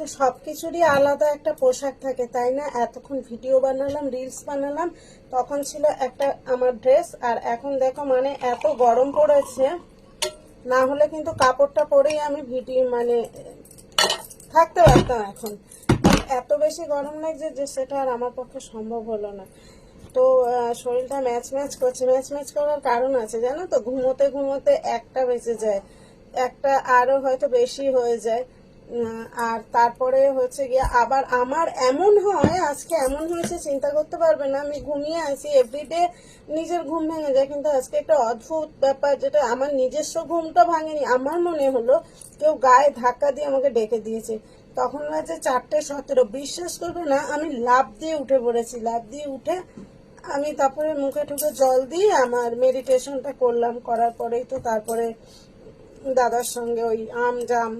তো সব কিছুরই আলাদা একটা পোশাক থাকে, তাই না? এতক্ষণ ভিডিও বানালাম রিলস বানালাম, তখন ছিল একটা আমার ড্রেস আর এখন দেখো মানে এত গরম পড়েছে, না হলে কিন্তু কাপড়টা পরেই আমি ভিডিও মানে থাকতে পারতাম এখন। এত বেশি গরম লাগছে যে সেটা আর আমার পক্ষে সম্ভব হলো না। তো শরীরটা ম্যাচ ম্যাচ করছে, ম্যাচ ম্যাচ করার কারণ আছে, জানো তো? ঘুমোতে ঘুমোতে একটা বেঁচে যায়, একটা আরও হয়তো বেশি হয়ে যায়। আর তারপরে হচ্ছে গিয়ে আবার আমার এমন হয়, আজকে এমন হয়েছে, চিন্তা করতে পারবে না। আমি ঘুমিয়ে আছি এভরিডে নিজের ঘুম ভেঙে যায়, কিন্তু আজকে একটা অদ্ভুত ব্যাপার যেটা আমার নিজস্ব ঘুমটা ভাঙেনি। আমার মনে হলো কেউ গায়ে ধাক্কা দিয়ে আমাকে ডেকে দিয়েছে। তখন হয়েছে চারটে সতেরো। বিশ্বাস করবে না, আমি লাভ দিয়ে উঠে পড়েছি। লাভ দিয়ে উঠে আমি তারপরে মুখে ঠুকে জল দিয়ে আমার মেডিটেশনটা করলাম। করার পরেই তো তারপরে দাদার সঙ্গে ওই আম জাম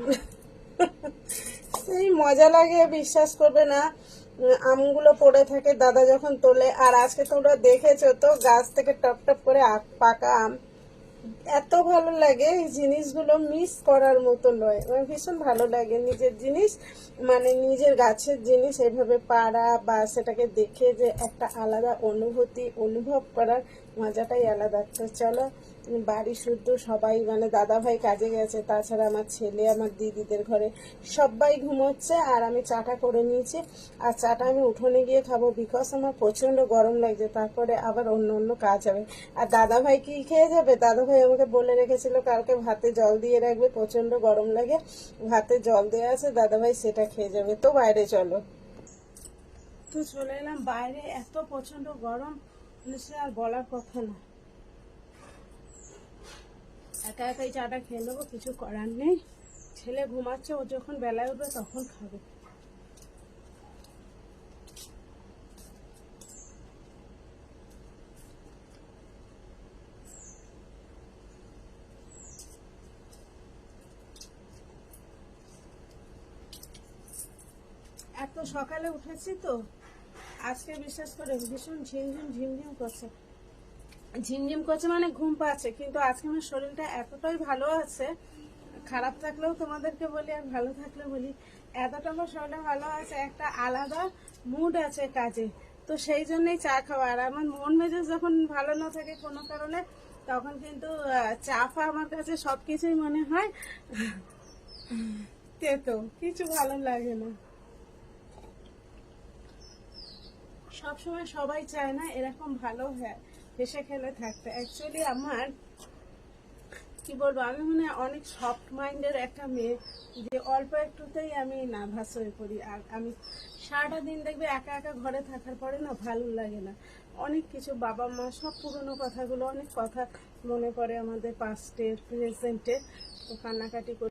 সেই মজা লাগে, বিশ্বাস করবে না। আমগুলো পড়ে থাকে, দাদা যখন তোলে। আর আজকে তোমরা দেখেছ তো, গাছ থেকে টপ টপ করে পাকা আম। এত ভালো লাগে, এই জিনিসগুলো মিস করার মতো নয়। আমার ভীষণ ভালো লাগে নিজের জিনিস মানে নিজের গাছের জিনিস, এভাবে পাড়া বা সেটাকে দেখে যে একটা আলাদা অনুভূতি অনুভব করার মজাটাই আলাদা। তো চলো, বাড়ি শুদ্ধ, সবাই মানে দাদা ভাই কাজে গেছে, তাছাড়া আমার ছেলে, আমার দিদিদের ঘরে সবাই ঘুমোচ্ছে আর আমি চাটা করে নিয়েছি। আর চাটা আমি উঠোনে গিয়ে খাব বিকজ আমার প্রচণ্ড গরম লাগছে, তারপরে আবার অন্য অন্য কাজ হবে। আর দাদা ভাই কি খেয়ে যাবে? দাদা ভাই আমাকে বলে রেখেছিল কালকে ভাতে জল দিয়ে রাখবে প্রচণ্ড গরম লাগে, ভাতে জল দেওয়া আছে দাদা ভাই সেটা খেয়ে যাবে। তো বাইরে চলো। তো চলে এলাম, বাইরে এত প্রচণ্ড গরম আর বলার কথা না। একা একাই চাটা খেয়ে নেব, কিছু করার নেই। ছেলে ঘুমাচ্ছে, ও যখন বেলায় উঠবে তখন খাবে। এত সকালে উঠেছি তো আজকে বিশ্বাস করে, ভীষণ ঝিমঝিম ঝিমঝিম করছে। ঝিমঝিম করছে মানে ঘুম পাচ্ছে, কিন্তু আজকে আমার শরীরটা এতটাই ভালো আছে, খারাপ থাকলেও তোমাদেরকে বলি, আর ভালো থাকলে বলি, এতটা আমার শরীরটা ভালো আছে, একটা আলাদা মুড আছে কাজে। তো সেই জন্যই চা খাওয়া, আর আমার মন মেজাজ যখন ভালো না থাকে কোনো কারণে, তখন কিন্তু চা ফা আমার কাছে সব কিছুই মনে হয়, তেতো, কিছু ভালো লাগে না। সবসময় সবাই চায় না এরকম ভালো হ্যাঁ হেসে খেলে থাকতে। অ্যাকচুয়ালি আমার, কি বলব, আমি মনে অনেক সফট মাইন্ডের একটা মেয়ে, যে অল্প একটুতেই আমি নার্ভাস হয়ে পড়ি। আর আমি সারাটা দিন দেখবে একা একা ঘরে থাকার পরে না ভালো লাগে না। অনেক কিছু বাবা মা, সব পুরনো কথাগুলো, অনেক কথা মনে পড়ে আমাদের পাস্টের প্রেজেন্টের তো কান্নাকাটি করি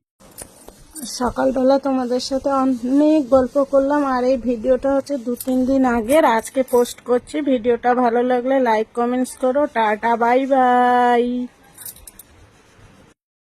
সকালবেলা তোমাদের সাথে অনেক গল্প করলাম, আর এই ভিডিওটা হচ্ছে দু তিন দিন আগের। আজকে পোস্ট করছি। ভিডিওটা ভালো লাগলে লাইক কমেন্টস করো। Tata bye bye